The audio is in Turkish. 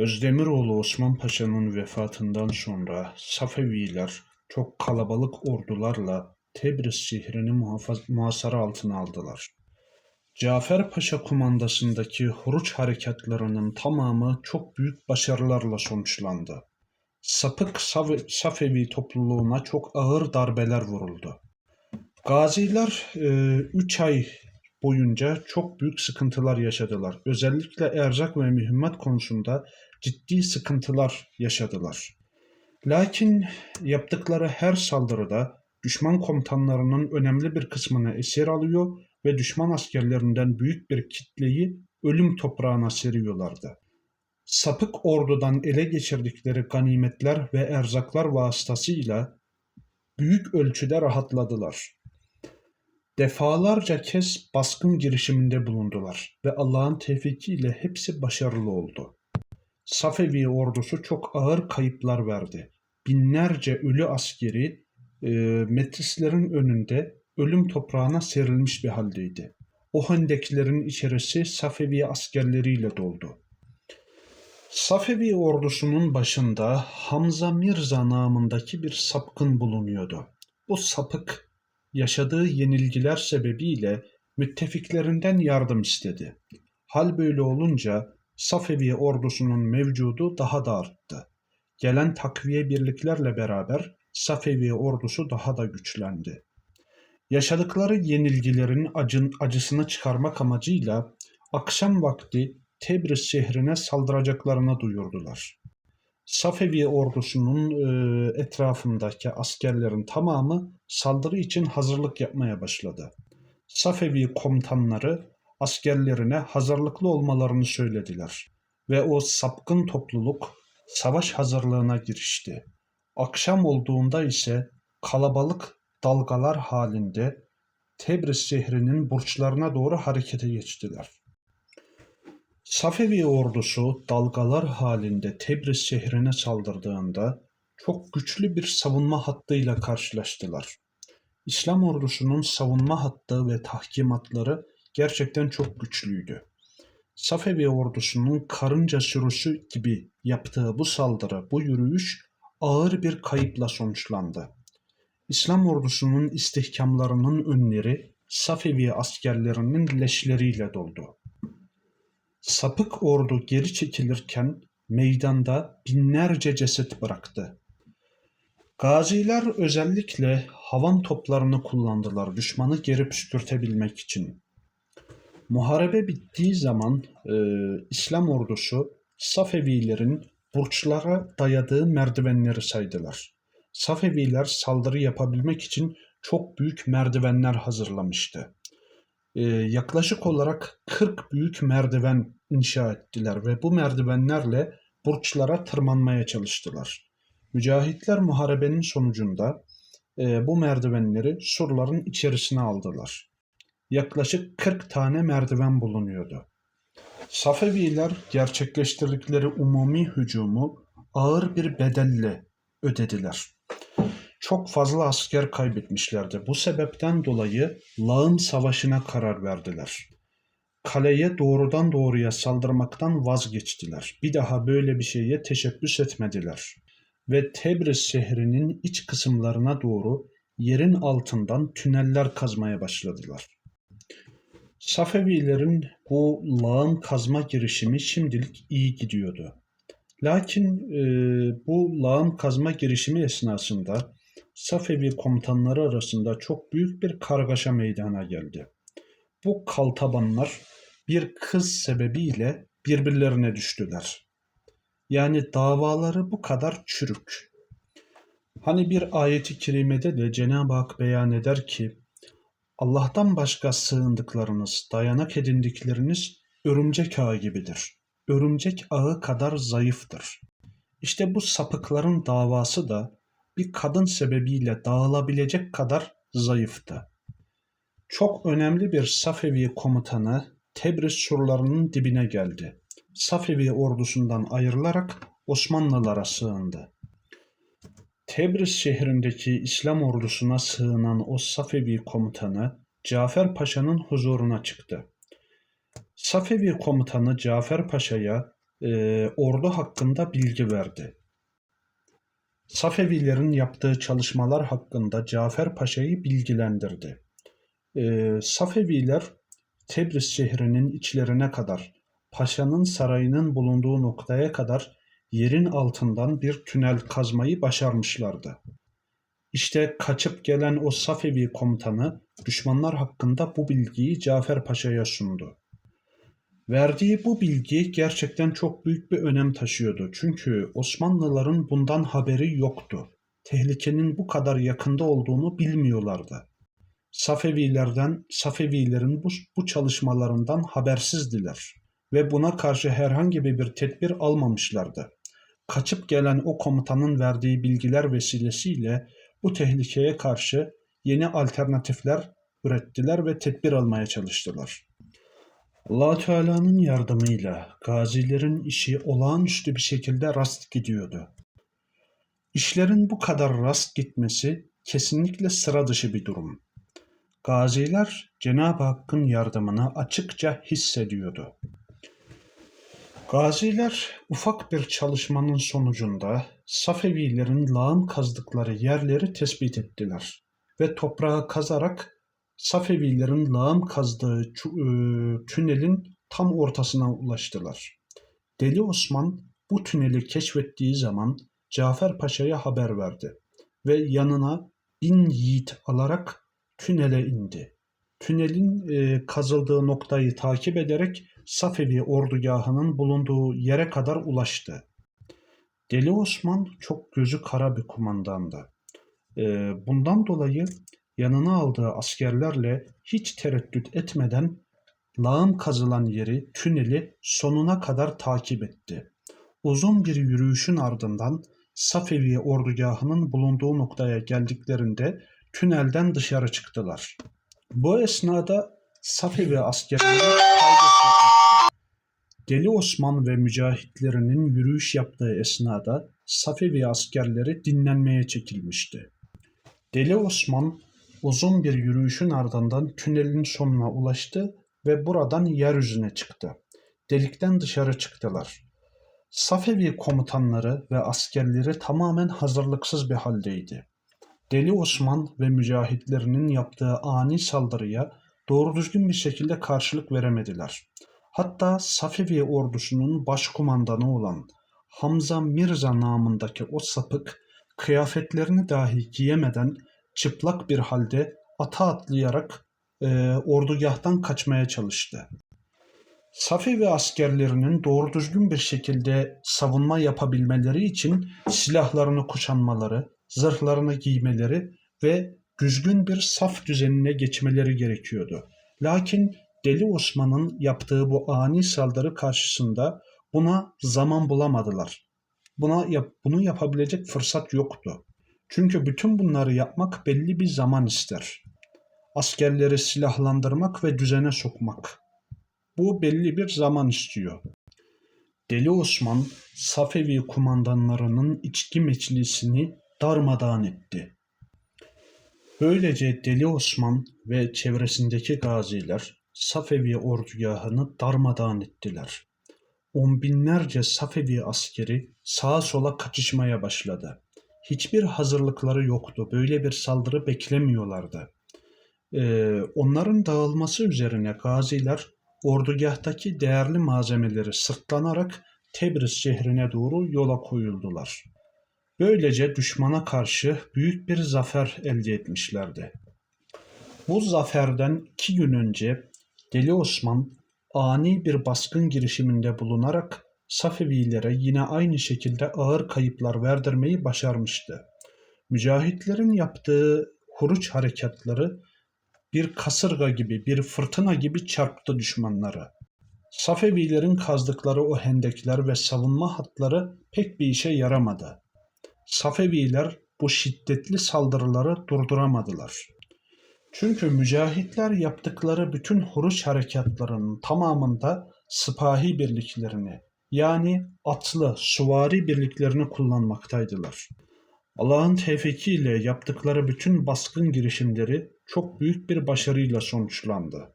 Özdemiroğlu Osman Paşa'nın vefatından sonra Safeviler çok kalabalık ordularla Tebriz şehrini muhasara altına aldılar. Cafer Paşa kumandasındaki Huruç harekatlarının tamamı çok büyük başarılarla sonuçlandı. Sapık Safevi topluluğuna çok ağır darbeler vuruldu. Gaziler 3 ay boyunca çok büyük sıkıntılar yaşadılar. Özellikle erzak ve mühimmat konusunda ciddi sıkıntılar yaşadılar. Lakin yaptıkları her saldırıda düşman komutanlarının önemli bir kısmını esir alıyor ve düşman askerlerinden büyük bir kitleyi ölüm toprağına seriyorlardı. Sapık ordudan ele geçirdikleri ganimetler ve erzaklar vasıtasıyla büyük ölçüde rahatladılar. Defalarca kez baskın girişiminde bulundular ve Allah'ın tevfikiyle hepsi başarılı oldu. Safevi ordusu çok ağır kayıplar verdi. Binlerce ölü askeri e, metrislerin önünde ölüm toprağına serilmiş bir haldeydi. O hendeklerin içerisi Safevi askerleriyle doldu. Safevi ordusunun başında Hamza Mirza namındaki bir sapkın bulunuyordu. Bu sapık yaşadığı yenilgiler sebebiyle müttefiklerinden yardım istedi. Hal böyle olunca Safevi ordusunun mevcudu daha da arttı. Gelen takviye birliklerle beraber Safevi ordusu daha da güçlendi. Yaşadıkları yenilgilerin acın, acısını çıkarmak amacıyla akşam vakti Tebriz şehrine saldıracaklarını duyurdular. Safevi ordusunun e, etrafındaki askerlerin tamamı saldırı için hazırlık yapmaya başladı. Safevi komutanları askerlerine hazırlıklı olmalarını söylediler ve o sapkın topluluk savaş hazırlığına girişti. Akşam olduğunda ise kalabalık dalgalar halinde Tebriz şehrinin burçlarına doğru harekete geçtiler. Safevi ordusu dalgalar halinde Tebriz şehrine saldırdığında çok güçlü bir savunma hattıyla karşılaştılar. İslam ordusunun savunma hattı ve tahkimatları gerçekten çok güçlüydü. Safevi ordusunun karınca sürüsü gibi yaptığı bu saldırı, bu yürüyüş ağır bir kayıpla sonuçlandı. İslam ordusunun istihkamlarının önleri Safevi askerlerinin leşleriyle doldu. Sapık ordu geri çekilirken meydanda binlerce ceset bıraktı. Gaziler özellikle havan toplarını kullandılar düşmanı geri püskürtebilmek için. Muharebe bittiği zaman e, İslam ordusu Safevilerin burçlara dayadığı merdivenleri saydılar. Safeviler saldırı yapabilmek için çok büyük merdivenler hazırlamıştı. Ee, yaklaşık olarak 40 büyük merdiven inşa ettiler ve bu merdivenlerle burçlara tırmanmaya çalıştılar. Mücahitler muharebenin sonucunda e, bu merdivenleri surların içerisine aldılar. Yaklaşık 40 tane merdiven bulunuyordu. Safeviler gerçekleştirdikleri umumi hücumu ağır bir bedelle ödediler. Çok fazla asker kaybetmişlerdi. Bu sebepten dolayı Lağım Savaşı'na karar verdiler. Kaleye doğrudan doğruya saldırmaktan vazgeçtiler. Bir daha böyle bir şeye teşebbüs etmediler. Ve Tebriz şehrinin iç kısımlarına doğru yerin altından tüneller kazmaya başladılar. Safevilerin bu lağım kazma girişimi şimdilik iyi gidiyordu. Lakin e, bu lağım kazma girişimi esnasında Safevi komutanları arasında çok büyük bir kargaşa meydana geldi. Bu kaltabanlar bir kız sebebiyle birbirlerine düştüler. Yani davaları bu kadar çürük. Hani bir ayeti kerimede de Cenab-ı Hak beyan eder ki Allah'tan başka sığındıklarınız, dayanak edindikleriniz örümcek ağı gibidir. Örümcek ağı kadar zayıftır. İşte bu sapıkların davası da bir kadın sebebiyle dağılabilecek kadar zayıftı. Çok önemli bir Safevi komutanı Tebriz surlarının dibine geldi. Safevi ordusundan ayrılarak Osmanlılara sığındı. Tebriz şehrindeki İslam ordusuna sığınan o Safevi komutanı Cafer Paşa'nın huzuruna çıktı. Safevi komutanı Cafer Paşa'ya e, ordu hakkında bilgi verdi. Safevilerin yaptığı çalışmalar hakkında Cafer Paşa'yı bilgilendirdi. E, Safeviler Tebriz şehrinin içlerine kadar, paşanın sarayının bulunduğu noktaya kadar yerin altından bir tünel kazmayı başarmışlardı. İşte kaçıp gelen o Safevi komutanı düşmanlar hakkında bu bilgiyi Cafer Paşa'ya sundu. Verdiği bu bilgi gerçekten çok büyük bir önem taşıyordu. Çünkü Osmanlıların bundan haberi yoktu. Tehlikenin bu kadar yakında olduğunu bilmiyorlardı. Safevilerden, Safevilerin bu, bu çalışmalarından habersizdiler ve buna karşı herhangi bir tedbir almamışlardı. Kaçıp gelen o komutanın verdiği bilgiler vesilesiyle bu tehlikeye karşı yeni alternatifler ürettiler ve tedbir almaya çalıştılar. allah Teala'nın yardımıyla gazilerin işi olağanüstü bir şekilde rast gidiyordu. İşlerin bu kadar rast gitmesi kesinlikle sıra dışı bir durum. Gaziler Cenab-ı Hakk'ın yardımını açıkça hissediyordu. Gaziler ufak bir çalışmanın sonucunda Safevilerin lağım kazdıkları yerleri tespit ettiler ve toprağı kazarak Safevilerin lağım kazdığı e, tünelin tam ortasına ulaştılar. Deli Osman bu tüneli keşfettiği zaman Cafer Paşa'ya haber verdi ve yanına bin yiğit alarak tünele indi. Tünelin e, kazıldığı noktayı takip ederek Safevi ordugahının bulunduğu yere kadar ulaştı. Deli Osman çok gözü kara bir kumandandı. E, bundan dolayı yanına aldığı askerlerle hiç tereddüt etmeden lağım kazılan yeri, tüneli sonuna kadar takip etti. Uzun bir yürüyüşün ardından Safevi ordugahının bulunduğu noktaya geldiklerinde tünelden dışarı çıktılar. Bu esnada Safevi askerleri. Deli Osman ve mücahitlerinin yürüyüş yaptığı esnada Safevi askerleri dinlenmeye çekilmişti. Deli Osman uzun bir yürüyüşün ardından tünelin sonuna ulaştı ve buradan yeryüzüne çıktı. Delikten dışarı çıktılar. Safevi komutanları ve askerleri tamamen hazırlıksız bir haldeydi. Deli Osman ve mücahitlerinin yaptığı ani saldırıya doğru düzgün bir şekilde karşılık veremediler. Hatta Safevi ordusunun başkumandanı olan Hamza Mirza namındaki o sapık kıyafetlerini dahi giyemeden çıplak bir halde ata atlayarak e, ordugahtan kaçmaya çalıştı. Safevi askerlerinin doğru düzgün bir şekilde savunma yapabilmeleri için silahlarını kuşanmaları, zırhlarını giymeleri ve düzgün bir saf düzenine geçmeleri gerekiyordu. Lakin Deli Osman'ın yaptığı bu ani saldırı karşısında buna zaman bulamadılar. Buna yap, bunu yapabilecek fırsat yoktu. Çünkü bütün bunları yapmak belli bir zaman ister. Askerleri silahlandırmak ve düzene sokmak. Bu belli bir zaman istiyor. Deli Osman, Safevi kumandanlarının içki meclisini darmadağın etti. Böylece Deli Osman ve çevresindeki gaziler Safevi ordugahını darmadağın ettiler. On binlerce Safevi askeri sağa sola kaçışmaya başladı. Hiçbir hazırlıkları yoktu. Böyle bir saldırı beklemiyorlardı. Ee, onların dağılması üzerine gaziler ordugahtaki değerli malzemeleri sırtlanarak Tebriz şehrine doğru yola koyuldular. Böylece düşmana karşı büyük bir zafer elde etmişlerdi. Bu zaferden iki gün önce Deli Osman ani bir baskın girişiminde bulunarak Safevilere yine aynı şekilde ağır kayıplar verdirmeyi başarmıştı. Mücahitlerin yaptığı huruç harekatları bir kasırga gibi, bir fırtına gibi çarptı düşmanları. Safevilerin kazdıkları o hendekler ve savunma hatları pek bir işe yaramadı. Safeviler bu şiddetli saldırıları durduramadılar. Çünkü mücahitler yaptıkları bütün huruç harekatlarının tamamında sıpahi birliklerini yani atlı, suvari birliklerini kullanmaktaydılar. Allah'ın tevfikiyle yaptıkları bütün baskın girişimleri çok büyük bir başarıyla sonuçlandı.